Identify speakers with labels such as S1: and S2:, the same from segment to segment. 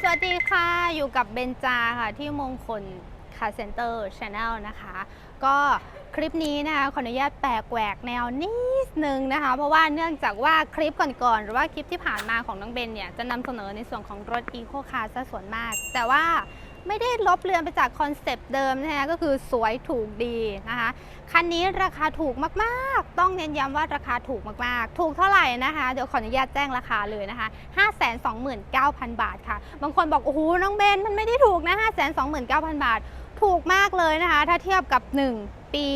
S1: สวัสดีค่ะ อยู่กับเบนจาค่ะ ที่มงคลคาเซนเตอร์ชาแนลนะคะ ก็คลิปนี้นะคะขออนุญาตแปลกแหวกแนวนิดนึงนะคะ เพราะว่าเนื่องจากว่าคลิปก่อนๆ หรือว่าคลิปที่ผ่านมาของน้องเบนเนี่ย จะนำเสนอในส่วนของรถอีโคคาร์ซะส่วนมาก แต่ว่า ไม่ได้ลบเลือนไปจากคอนเซปต์เดิมนะคะก็คือสวยถูกดีนะคะคันนี้ราคาถูกมากๆ ต้องเน้นย้ำว่าราคาถูกมากๆ ถูกเท่าไหร่นะคะเดี๋ยวขออนุญาตแจ้งราคาเลยนะคะ 529,000 บาทค่ะ บางคนบอกโอ้โหน้องเบนมันไม่ได้ถูกนะ529,000 บาท ถูกมากเลยนะคะ ถ้าเทียบกับ 1 ปี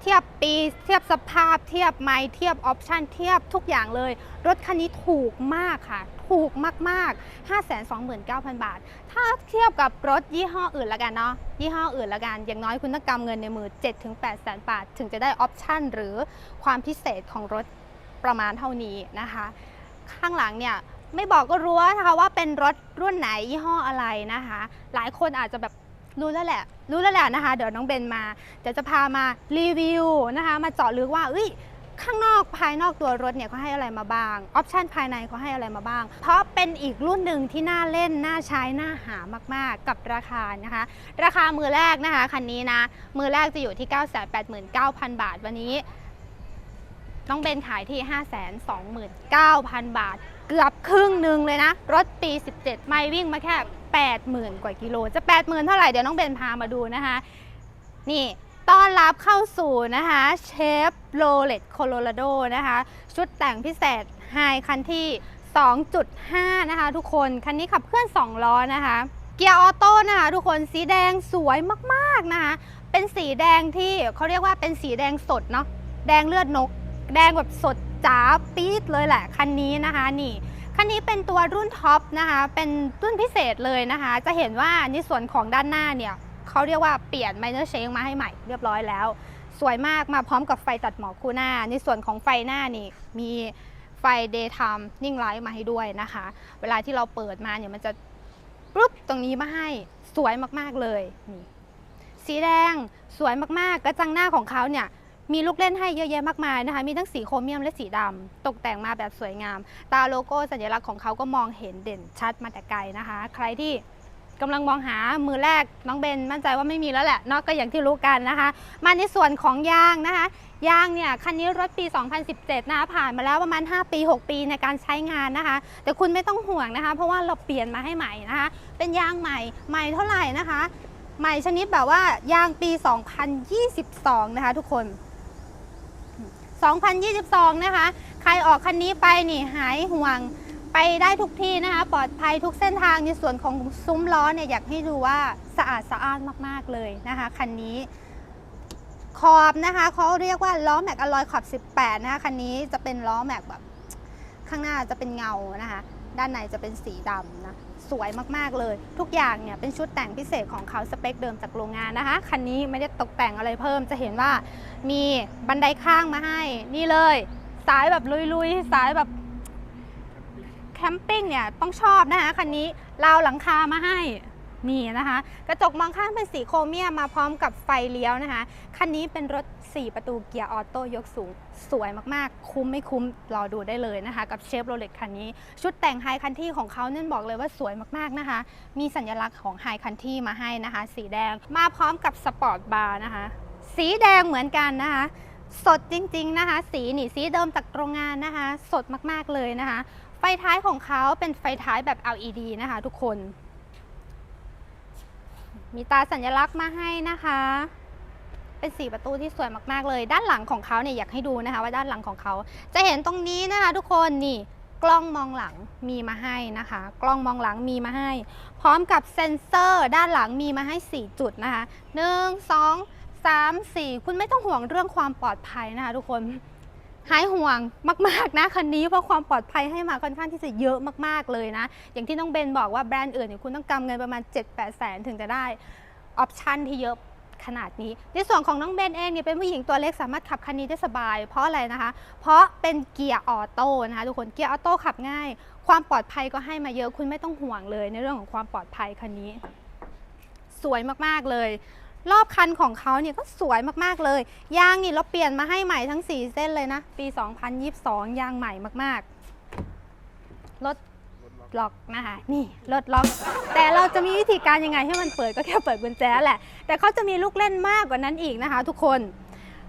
S1: เทียบปีเทียบสภาพ เทียบไมล์เทียบออปชันเทียบทุกอย่างเลย รถคันนี้ถูกมากค่ะ ถูกมากๆ 529,000 บาท ถ้าเทียบกับรถยี่ห้ออื่นละกันเนาะยี่ห้ออื่นละกัน อย่างน้อยคุณต้องกำเงินในมือ 7-8แสนบาท ถึงจะได้ออปชั่นหรือความพิเศษของรถประมาณเท่านี้นะคะ ข้างหลังเนี่ยไม่บอกก็รู้นะคะว่าเป็นรถรุ่นไหนยี่ห้ออะไรนะคะ หลายคนอาจจะแบบรู้แล้วแหละ รู้แล้วแหละนะคะ เดี๋ยวน้องเบนมาเดี๋ยวจะพามารีวิวนะคะ มาเจาะลึกว่าเอ้ย ข้างนอกภายนอกตัวรถเนี่ยเขาให้อะไรมาบ้าง ออปชันภายในเขาให้อะไรมาบ้าง เพราะเป็นอีกรุ่นหนึ่งที่น่าเล่น น่าใช้ น่าหามาก ๆ กับราคานะคะ ราคามือแรกนะคะคันนี้นะ มือแรกจะอยู่ที่ 989,000 บาทวันนี้ น้องเบนขายที่ 529,000 บาท เกือบครึ่งหนึ่งเลยนะ รถปี 17 ไม่วิ่งมาแค่ 80,000 กว่ากิโล จะ 80,000 เท่าไหร่ เดี๋ยวน้องเบนพามาดูนะคะ นี่ ต้อนรับเข้าสู่นะคะเชฟโรเลตโคโลราโดนะคะ ชุดแต่งพิเศษไฮคันที่ 2.5 นะคะทุกคนคันนี้ขับเคลื่อน 2 ล้อนะคะ เกียร์ออโต้นะคะทุกคนสีแดงสวยมากๆนะคะเป็นสีแดงที่เขาเรียกว่าเป็นสีแดงสดเนาะแดงเลือดนก แดงแบบสดจ๋าปี๊ดเลยแหละคันนี้นะคะนี่คันนี้เป็นตัวรุ่นท็อปนะคะเป็นรุ่นพิเศษเลยนะคะ จะเห็นว่าในส่วนของด้านหน้าเนี่ย เขาเรียกว่าเปลี่ยนไมเนอร์เชงมาให้ใหม่เรียบร้อยแล้ว สวยมากมาพร้อมกับไฟตัดหมอกคู่หน้า ในส่วนของไฟหน้านี่มีไฟ daytime นิ่งไลท์มาให้ด้วยนะคะ เวลาที่เราเปิดมาเนี่ยมันจะปุ๊บตรงนี้มาให้สวยมากๆเลยนี่สีแดงสวยมากๆ กระจังหน้าของเขาเนี่ยมีลูกเล่นให้เยอะแยะมากมายนะคะ มีทั้งสีโครเมียมและสีดำตกแต่งมาแบบสวยงาม ตาโลโก้สัญลักษณ์ของเขาก็มองเห็นเด่นชัดมาแต่ไกลนะคะ ใครที่ กำลังมองหามือแรกน้องเบนมั่นใจว่าไม่มีแล้วแหละเนอกก็อย่างที่รู้กันนะคะ มาในส่วนของยางนะคะยางเนี่ยคันนี้รถปี 2017 นะคะผ่านมาแล้วประมาณ 5 ปี 6 ปีในการใช้งานนะคะ แต่คุณไม่ต้องห่วงนะคะ เพราะว่าเราเปลี่ยนมาให้ใหม่นะคะ เป็นยางใหม่ใหม่เท่าไหร่นะคะ ใหม่ชนิดแบบว่ายางปี 2022 นะคะทุกคน 2022 นะคะ ใครออกคันนี้ไปนี่หายห่วง ไปได้ทุกที่นะคะปลอดภัยทุกเส้นทางในส่วนของซุ้มล้อเนี่ยอยากให้ดูว่าสะอาดสะอ้านมากๆเลยนะคะคันนี้ ขอบนะคะเขาเรียกว่าล้อแม็กอลอยขอบ 18 นะคะคันนี้จะเป็นล้อแม็กแบบข้างหน้าจะเป็นเงานะคะด้านในจะเป็นสีดำนะสวยมากๆเลย ทุกอย่างเนี่ยเป็นชุดแต่งพิเศษของเขาสเปคเดิมจากโรงงานนะคะคันนี้ไม่ได้ตกแต่งอะไรเพิ่ม จะเห็นว่ามีบันไดข้างมาให้นี่เลย สายแบบลุยๆ สายแบบ แคมปิ้งเนี่ยต้องชอบนะคะคันนี้ราวหลังคามาให้นี่นะคะ กระจกมองข้างเป็นสีโครเมียมมาพร้อมกับไฟเลี้ยวนะคะ คันนี้เป็นรถ 4 ประตูเกียร์ออโต้ยกสูง สวยมากๆ คุ้มไม่คุ้ม รอดูได้เลยนะคะ กับเชฟโรเล็ตคันนี้ ชุดแต่งไฮคันที่ของเขาเนี่ยบอกเลยว่าสวยมากๆนะคะ มีสัญลักษณ์ของไฮคันที่มาให้นะคะ สีแดงมาพร้อมกับสปอร์ตบาร์นะคะ สีแดงเหมือนกันนะคะ สดจริง ๆนะคะ สีนี่สีเดิมจากโรงงานนะคะ สดมากๆเลยนะคะ ไฟท้ายของเขาเป็นไฟท้ายแบบ LED นะคะทุกคน มีตาสัญลักษณ์มาให้นะคะ เป็นสีประตูที่สวยมากๆเลย ด้านหลังของเขาเนี่ยอยากให้ดูนะคะว่าด้านหลังของเขา จะเห็นตรงนี้นะคะทุกคนนี่กล้องมองหลังมีมาให้นะคะ กล้องมองหลังมีมาให้ พร้อมกับเซ็นเซอร์ด้านหลังมีมาให้ 4 จุดนะคะ 1 2 3 4 คุณไม่ต้องห่วงเรื่องความปลอดภัยนะคะทุกคน หายห่วงมากๆนะคันนี้เพราะความปลอดภัยให้มาค่อนข้างที่จะเยอะมากๆเลยนะ อย่างที่น้องเบนบอกว่าแบรนด์อื่นเนี่ยคุณต้องกำเงินประมาณ 7-8แสนถึงจะได้ออปชันที่เยอะขนาดนี้ ในส่วนของน้องเบนเองเนี่ยเป็นผู้หญิงตัวเล็กสามารถขับคันนี้ได้สบาย เพราะอะไรนะคะ เพราะเป็นเกียร์ออโต้นะคะทุกคนเกียร์ออโต้ขับง่าย ความปลอดภัยก็ให้มาเยอะคุณไม่ต้องห่วงเลย ในเรื่องของความปลอดภัยคันนี้ สวยมากๆเลย รอบคันของเขาเนี่ยก็สวยมากๆเลย ยางนี่เราเปลี่ยนมาให้ใหม่ทั้ง 4 เส้นเลยนะ ปี 2022 ยางใหม่มากๆ รถล็อกนะคะ นี่รถล็อก แต่เราจะมีวิธีการยังไงให้มันเปิดก็แค่เปิดกุญแจแหละ แต่เขาจะมีลูกเล่นมากกว่านั้นอีกนะคะ ทุกคน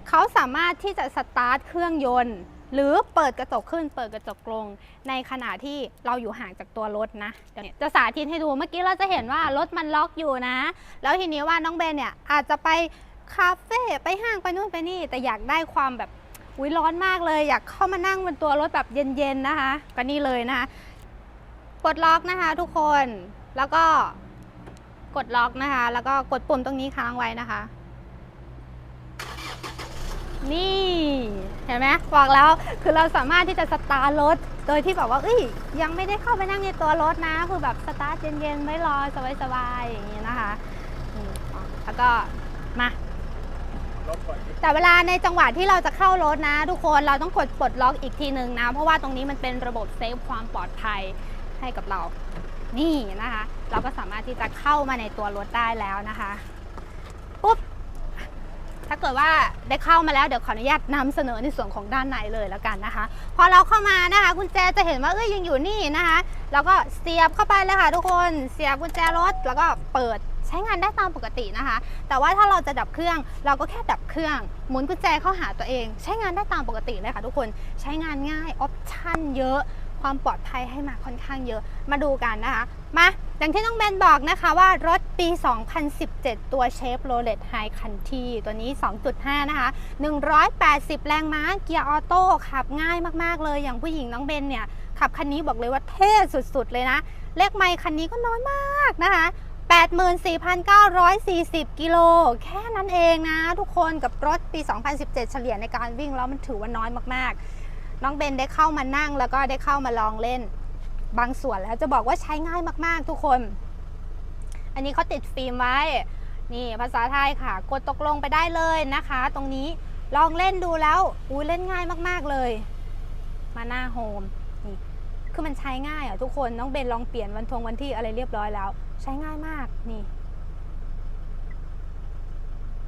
S1: เขาสามารถที่จะสตาร์ทเครื่องยนต์ หรือเปิดกระจกขึ้นเปิดกระจกลง ในขณะที่เราอยู่ห่างจากตัวรถนะเดี๋ยวจะสาธิตให้ดูเมื่อกี้เราจะเห็นว่ารถมันล็อกอยู่นะ แล้วทีนี้ว่าน้องเบนเนี่ยอาจจะไปคาเฟ่ไปห้างไปนู่นไปนี่ แต่อยากได้ความแบบอุ้ยร้อนมากเลย อยากเข้ามานั่งบนตัวรถแบบเย็นๆนะคะก็นี่เลยนะคะปลดล็อกนะคะทุกคนแล้วก็กดล็อกนะคะ แล้วก็กดปุ่มตรงนี้ค้างไว้นะคะ นี่เห็นไหมบอกแล้วคือเราสามารถที่จะสตาร์ทรถ โดยที่แบบว่าเอ้ยยังไม่ได้เข้าไปนั่งในตัวรถนะ คือแบบสตาร์ทเย็นๆไม่รอสบายๆอย่างนี้นะคะแล้วก็มาแต่เวลาในจังหวะที่เราจะเข้ารถนะ ทุกคนเราต้องกดปลดล็อกอีกทีหนึ่งนะ เพราะว่าตรงนี้มันเป็นระบบเซฟความปลอดภัยให้กับเรา นี่นะคะ เราก็สามารถที่จะเข้ามาในตัวรถได้แล้วนะคะ ถ้าเกิดว่าได้เข้ามาแล้วเดี๋ยวขออนุญาตนำเสนอในส่วนของด้านในเลยแล้วกันนะคะ พอเราเข้ามานะคะกุญแจจะเห็นว่าเอ้ยยังอยู่นี่นะคะ แล้วก็เสียบเข้าไปเลยค่ะทุกคนเสียบกุญแจรถแล้วก็เปิดใช้งานได้ตามปกตินะคะ แต่ว่าถ้าเราจะดับเครื่อง เราก็แค่ดับเครื่อง หมุนกุญแจเข้าหาตัวเอง ใช้งานได้ตามปกติเลยค่ะทุกคนใช้งานง่ายออปชั่นเยอะ ความปลอดภัยให้มาค่อนข้างเยอะมาดูกันนะคะ มาอย่างที่น้องเบนบอกนะคะว่ารถปี 2017 ตัวเชฟโรเลตไฮคันทีตัวนี้ 2.5 นะคะ 180 แรงม้าเกียร์ออโต้ขับง่ายมาก ๆ เลยอย่างผู้หญิงน้องเบนเนี่ย ขับคันนี้บอกเลยว่าเท่สุด ๆ เลยนะ เลขไมค์คันนี้ก็น้อยมากนะคะ84,940 กิโล แค่นั้นเองนะ ทุกคนกับรถปี 2017 เฉลี่ยในการวิ่งแล้วมันถือว่าน้อยมากๆ น้องเบนได้เข้ามานั่งแล้วก็ได้เข้ามาลองเล่น บางส่วนแล้วจะบอกว่าใช้ง่ายมากๆทุกคน อันนี้เขาติดฟิล์มไว้ นี่ภาษาไทยค่ะ กดตกลงไปได้เลยนะคะ ตรงนี้ลองเล่นดูแล้วอู้ยเล่นง่ายมากๆเลย มาหน้าโฮมนี่คือมันใช้ง่ายอะทุกคนน้องเบนลองเปลี่ยนวันทงวันที่อะไรเรียบร้อยแล้ว ใช้ง่ายมากนี่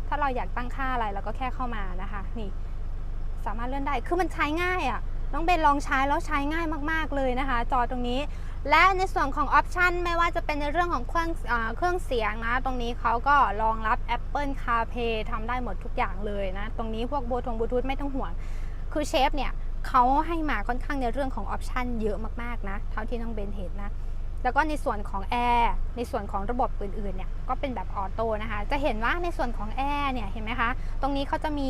S1: ถ้าเราอยากตั้งค่าอะไรเราก็แค่เข้ามานะคะ นี่ สามารถเลื่อนได้ คือมันใช้ง่ายอะ่ะ น้องเบนลองใช้แล้วใช้ง่ายมาก ๆ เลยนะคะ จอตรงนี้ และในส่วนของออปชันไม่ว่าจะเป็นในเรื่องของเครื่องอเครื่องเสียงนะ ตรงนี้เขาก็รองรับ Apple CarPlay ทำได้หมดทุกอย่างเลยนะ ตรงนี้พวกบลูทงบลูทูธไม่ต้องห่วง คือเชฟเนี่ยเขาให้มาค่อนข้างในเรื่องของออปชันเยอะมาก ๆ นะ เท่าที่น้องเบนเห็นนะ แล้วก็ในส่วนของแอร์ในส่วนของระบบอื่น ๆ เนี่ย ก็เป็นแบบออโต้นะคะ จะเห็นว่าในส่วนของแอร์เนี่ย เห็นไหมคะ ตรงนี้เขาจะมี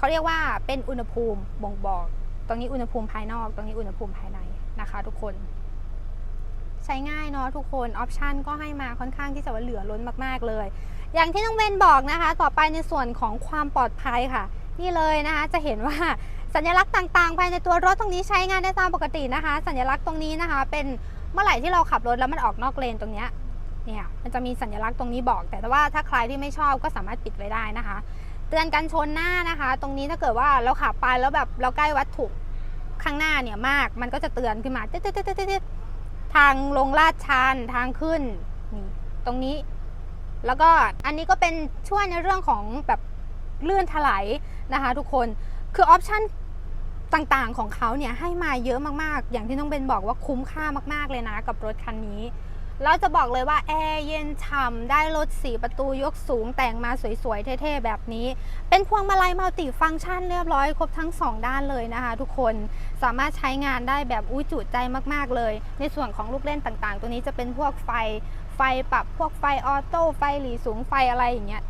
S1: เขาเรียกว่าเป็นอุณหภูมิบ่งบอก ตรงนี้อุณหภูมิภายนอก ตรงนี้อุณหภูมิภายในนะคะ ทุกคน ใช้ง่ายเนาะทุกคนออปชันก็ให้มาค่อนข้างที่จะว่าเหลือล้นมากๆเลย อย่างที่น้องเบนบอกนะคะ ต่อไปในส่วนของความปลอดภัยค่ะ นี่เลยนะคะจะเห็นว่าสัญลักษณ์ต่างๆ ภายในตัวรถตรงนี้ใช้งานได้ตามปกตินะคะ สัญลักษณ์ตรงนี้นะคะ เป็นเมื่อไหร่ที่เราขับรถแล้วมันออกนอกเลนตรงนี้เนี่ยมันจะมีสัญลักษณ์ตรงนี้บอก แต่ว่าถ้าใครที่ไม่ชอบก็สามารถปิดไว้ได้นะคะ เตือนกันชนหน้านะคะ ตรงนี้ถ้าเกิดว่าเราขับไปแล้วแบบเราใกล้วัตถุข้างหน้าเนี่ยมาก มันก็จะเตือนขึ้นมาตึ๊ดตึ๊ดตึ๊ดตึ๊ดตึ๊ดทางลงลาดชันทางขึ้นนี่ตรงนี้ แล้วก็อันนี้ก็เป็นช่วยในเรื่องของแบบเลื่อนถลายนะคะทุกคนคือออปชันต่างๆของเขาเนี่ยให้มาเยอะมากๆ อย่างที่น้องเบนบอกว่าคุ้มค่ามากๆเลยนะกับรถคันนี้ แล้วจะบอกเลยว่าแอร์เย็นฉ่ำได้รถสีประตูยกสูงแต่งมาสวยๆ เท่ๆ แบบนี้ เป็นพวงมาลัยมัลติฟังก์ชันเรียบร้อยครบทั้ง 2 ด้านเลยนะคะทุกคนสามารถใช้งานได้แบบอุ้ยจุใจมากๆเลย ในส่วนของลูกเล่นต่างๆ ตัวนี้จะเป็นพวกไฟไฟปรับพวกไฟออโต้ไฟหลีสูงไฟอะไรอย่างเงี้ย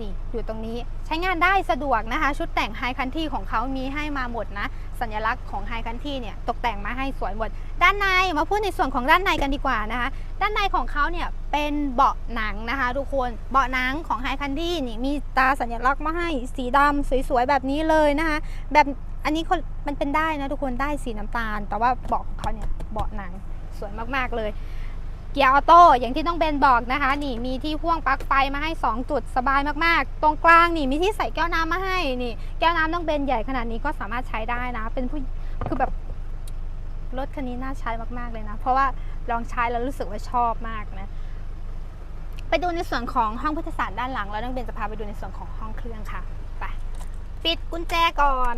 S1: นี่อยู่ตรงนี้ใช้งานได้สะดวกนะคะ ชุดแต่งไฮคันที่ของเขามีให้มาหมดนะ สัญลักษณ์ของไฮคันที่เนี่ยตกแต่งมาให้สวยหมด ด้านในมาพูดในส่วนของด้านในกันดีกว่านะคะ ด้านในของเขาเนี่ยเป็นเบาะหนังนะคะทุกคนเบาะหนังของไฮคันที่นี่มีตาสัญลักษณ์มาให้สีดำสวยๆแบบนี้เลยนะคะแบบอันนี้มันเป็นได้นะทุกคนได้สีน้ำตาล แต่ว่าเบาะของเขาเนี่ยเบาะหนังสวยมากๆเลย เกียร์ออโต้อย่างที่ต้องเบนบอกนะคะ นี่มีที่พ่วงปลั๊กไฟมาให้ 2 จุดสบายมากๆ ตรงกลางนี่มีที่ใส่แก้วน้ำมาให้นี่ แก้วน้ำต้องเบนใหญ่ขนาดนี้ก็สามารถใช้ได้นะ เป็นผู้คือแบบรถคันนี้น่าใช้มากๆเลยนะ เพราะว่าลองใช้แล้วรู้สึกว่าชอบมากนะ ไปดูในส่วนของห้องพุทธศาสตร์ด้านหลัง แล้วน้องเบนจะพาไปดูในส่วนของห้องเครื่องค่ะไปปิดกุญแจก่อน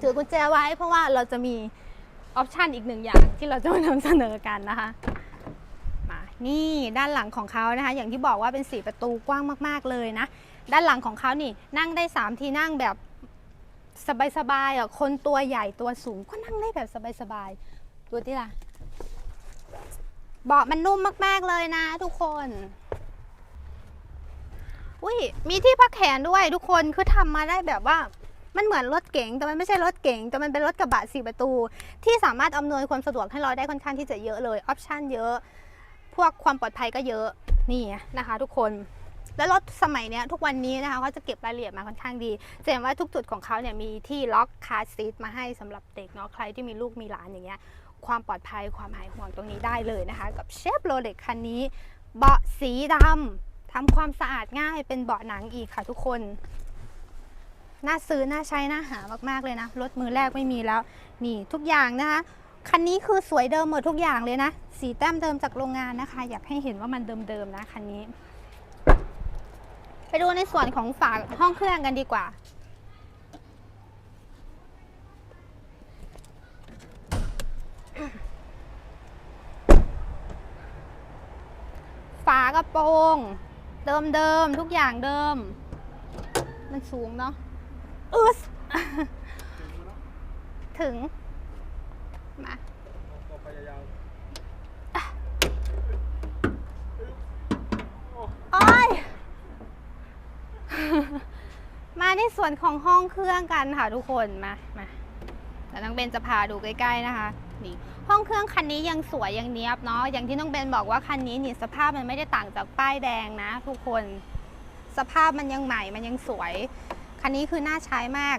S1: ถือกุญแจไว้เพราะว่าเราจะมี ออปชันอีกหนึ่งอย่างที่เราจะมานำเสนอกันนะคะมานี่ด้านหลังของเขานะคะ อย่างที่บอกว่าเป็นสีประตูกว้างมาก ๆ เลยนะ ด้านหลังของเขานี่นั่งได้ 3 ที่นั่งแบบสบายๆอะคนตัวใหญ่ตัวสูงก็นั่งได้แบบสบายๆดูที่ล่ะเบาะมันนุ่มมาก ๆ เลยนะทุกคนอุ้ยมีที่พักแขนด้วยทุกคนคือทำมาได้แบบว่า มันเหมือนรถเก๋งแต่มันไม่ใช่รถเก๋งแต่มันเป็นรถกระบะสี่ประตู ที่สามารถอำนวยความสะดวกให้เราได้ค่อนข้างที่จะเยอะเลยออปชันเยอะ พวกความปลอดภัยก็เยอะนี่นะคะ ทุกคนแล้วรถสมัยนี้ทุกวันนี้นะคะเขาจะเก็บรายละเอียดมาค่อนข้างดีจะเห็นว่าทุกจุดของเขาเนี่ยมีที่ล็อกคาร์ซีทมาให้สำหรับเด็กเนาะใครที่มีลูกมีหลานอย่างเงี้ยความปลอดภัยความหายห่วงตรงนี้ได้เลยนะคะ กับเชฟโรเล็กคันนี้ เบาะสีดำทำความสะอาดง่ายเป็นเบาะหนังอีกค่ะทุกคน น่าซื้อ น่าใช้ น่าหามากๆเลยนะ รถมือแรกไม่มีแล้ว นี่ทุกอย่างนะคะ คันนี้คือสวยเดิมหมดทุกอย่างเลยนะ สีแต้มเดิมจากโรงงานนะคะ อยากให้เห็นว่ามันเดิมๆนะคันนี้ ไปดูในส่วนของฝาห้องเครื่องกันดีกว่าฝากระโปรง เดิมๆทุกอย่างเดิม มันสูงเนาะ อึสถึง มาโอ้ยมาในส่วนของห้องเครื่องกันค่ะทุกคน มามาแล้วน้องเบนจะพาดูใกล้ๆนะคะนี่ห้องเครื่องคันนี้ยังสวยยังเนี้ยบเนาะอย่างที่น้องเบนบอกว่าคันนี้นี่สภาพมันไม่ได้ต่างจากป้ายแดงนะ ทุกคนสภาพมันยังใหม่มันยังสวย คันนี้คือน่าใช้มาก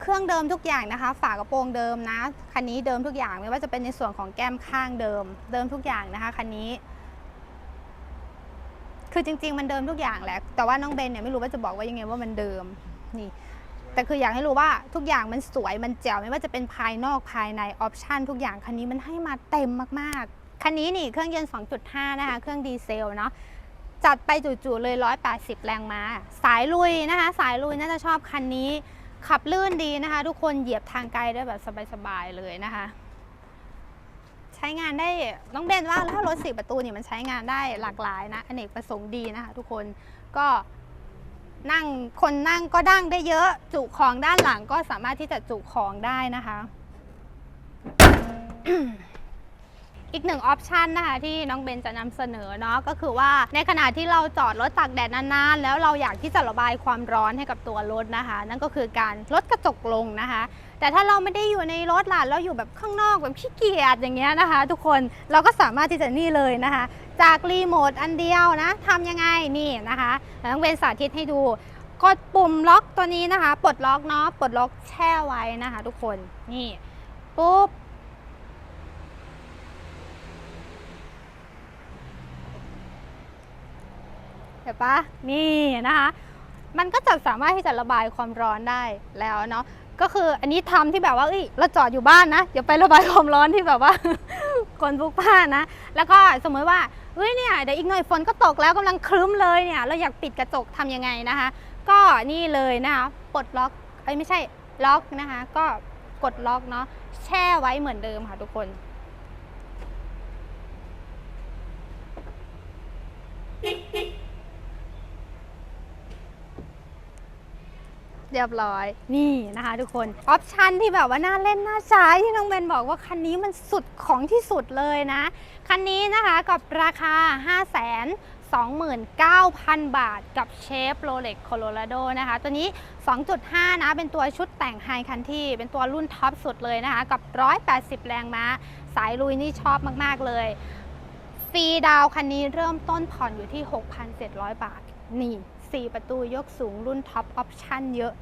S1: เครื่องเดิมทุกอย่างนะคะ ฝากระโปรงเดิมนะ คันนี้เดิมทุกอย่างไม่ว่าจะเป็นในส่วนของแก้มข้างเดิม เดิมทุกอย่างนะคะคันนี้ คือจริง ๆ มันเดิมทุกอย่างแหละ แต่ว่าน้องเบนเนี่ยไม่รู้ว่าจะบอกว่ายังไงว่ามันเดิม นี่ แต่คืออยากให้รู้ว่าทุกอย่างมันสวย มันแจ๋วไม่ว่าจะเป็นภายนอกภายในออปชันทุกอย่างคันนี้มันให้มาเต็มมากๆ คันนี้นี่เครื่องยนต์ 2.5 นะคะ เครื่องดีเซลเนาะ จัดไปจู่ๆเลย 180 แรงม้า สายลุยนะคะ สายลุยน่าจะชอบคันนี้ ขับลื่นดีนะคะ ทุกคนเหยียบทางไกลได้แบบสบายๆเลยนะคะ ใช้งานได้ น้องเบนว่าแล้วรถสี่ประตูนี่มันใช้งานได้หลากหลายนะอเนกประสงค์ดีนะคะทุกคนก็นั่งคนนั่งก็ดั้งได้เยอะจุของด้านหลังก็สามารถที่จะจุของได้นะคะ อีกหนึ่งออปชันนะคะที่น้องเบนจะนำเสนอเนาะก็คือว่าในขณะที่เราจอดรถตากแดดนานๆ แล้วเราอยากที่จะระบายความร้อนให้กับตัวรถนะคะ นั่นก็คือการลดกระจกลงนะคะ แต่ถ้าเราไม่ได้อยู่ในรถล่ะเราอยู่แบบข้างนอกแบบขี้เกียจอย่างเงี้ยนะคะ ทุกคนเราก็สามารถที่จะนี่เลยนะคะ จากรีโมทอันเดียวนะทำยังไงนี่นะคะน้องเบนสาธิตให้ดูกดปุ่มล็อกตัวนี้นะคะ ปลดล็อกเนาะปลดล็อกแช่ไว้นะคะ ทุกคนนี่ปุ๊บ ห็นปะนี่นะคะ มันก็จะสามารถที่จะระบายความร้อนได้แล้วเนาะก็คืออันนี้ทำที่แบบว่าเอ้ยเราจอดอยู่บ้านนะอย่าไประบายความร้อนที่แบบว่า คนพลุกพล่านนะ แล้วก็สมมติว่าเฮ้ยเนี่ยเดี๋ยวอีกหน่อยฝนก็ตกแล้วกำลังครึ้มเลยเนี่ยเราอยากปิดกระจกทำยังไงนะคะ ก็นี่เลยนะคะปลดล็อกเอ้ยไม่ใช่ล็อกนะคะ ก็กดล็อกเนาะแช่ไว้เหมือนเดิมค่ะทุกคน เรียบร้อยนี่นะคะทุกคนออปชันที่แบบว่าน่าเล่นน่าใช้ที่น้องเบนบอกว่าคันนี้มันสุดของที่สุดเลยนะ คันนี้นะคะกับราคา5 2 9 0 0 0 บาทกับเชฟโรเล็กโคโลราโดนะคะ ตัวนี้ 2.5 นะ เป็นตัวชุดแต่งไฮคันที่ เป็นตัวรุ่นท็อปสุดเลยนะคะ กับ 180 แรงม้า สายลุยนี่ชอบมาก ๆ เลย ฟรีดาวคันนี้เริ่มต้นผ่อนอยู่ที่ 6,700 บาท นี่ 4 ประตูยกสูงรุ่นท็อปออปชั่นเยอะ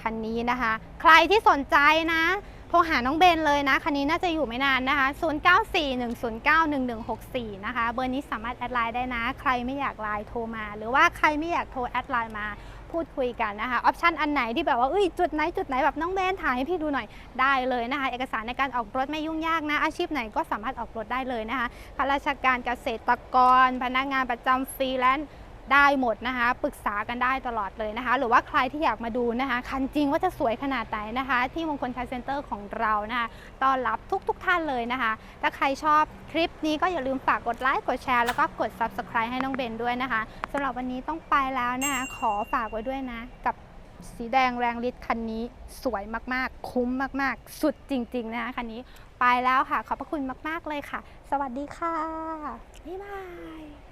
S1: คันนี้นะคะ ใครที่สนใจนะ โทรหาน้องเบนเลยนะ คันนี้น่าจะอยู่ไม่นานนะคะ 0941091164 นะคะ เบอร์นี้สามารถแอดไลน์ได้นะ ใครไม่อยากไลน์โทรมา หรือว่าใครไม่อยากโทรแอดไลน์มาพูดคุยกันนะคะ ออปชันอันไหนที่แบบว่าเอ้ยจุดไหนจุดไหนแบบน้องเบนถ่ายให้พี่ดูหน่อยได้เลยนะคะ เอกสารในการออกรถไม่ยุ่งยากนะ อาชีพไหนก็สามารถออกรถได้เลยนะคะข้าราชการเกษตรกร พนักงานประจำฟรีแลนซ์ ได้หมดนะคะ ปรึกษากันได้ตลอดเลยนะคะ หรือว่าใครที่อยากมาดูนะคะ คันจริงว่าจะสวยขนาดไหนนะคะ ที่มงคลคาร์เซ็นเตอร์ของเรานะคะต้อนรับทุกๆทท่านเลยนะคะ ถ้าใครชอบคลิปนี้ก็อย่าลืมฝากกดไลค์กดแชร์แล้วก็กด Subscribe ให้น้องเบนด้วยนะคะสำหรับวันนี้ต้องไปแล้วนะคะขอฝากไว้ด้วยนะ กับสีแดงแรงฤทธิ์คันนี้สวยมากๆ คุ้มมากๆ สุดจริง ๆ นะคะคันนี้ไปแล้วค่ะ ขอบพระคุณมาก ๆ เลยค่ะ สวัสดีค่ะ บ๊ายบาย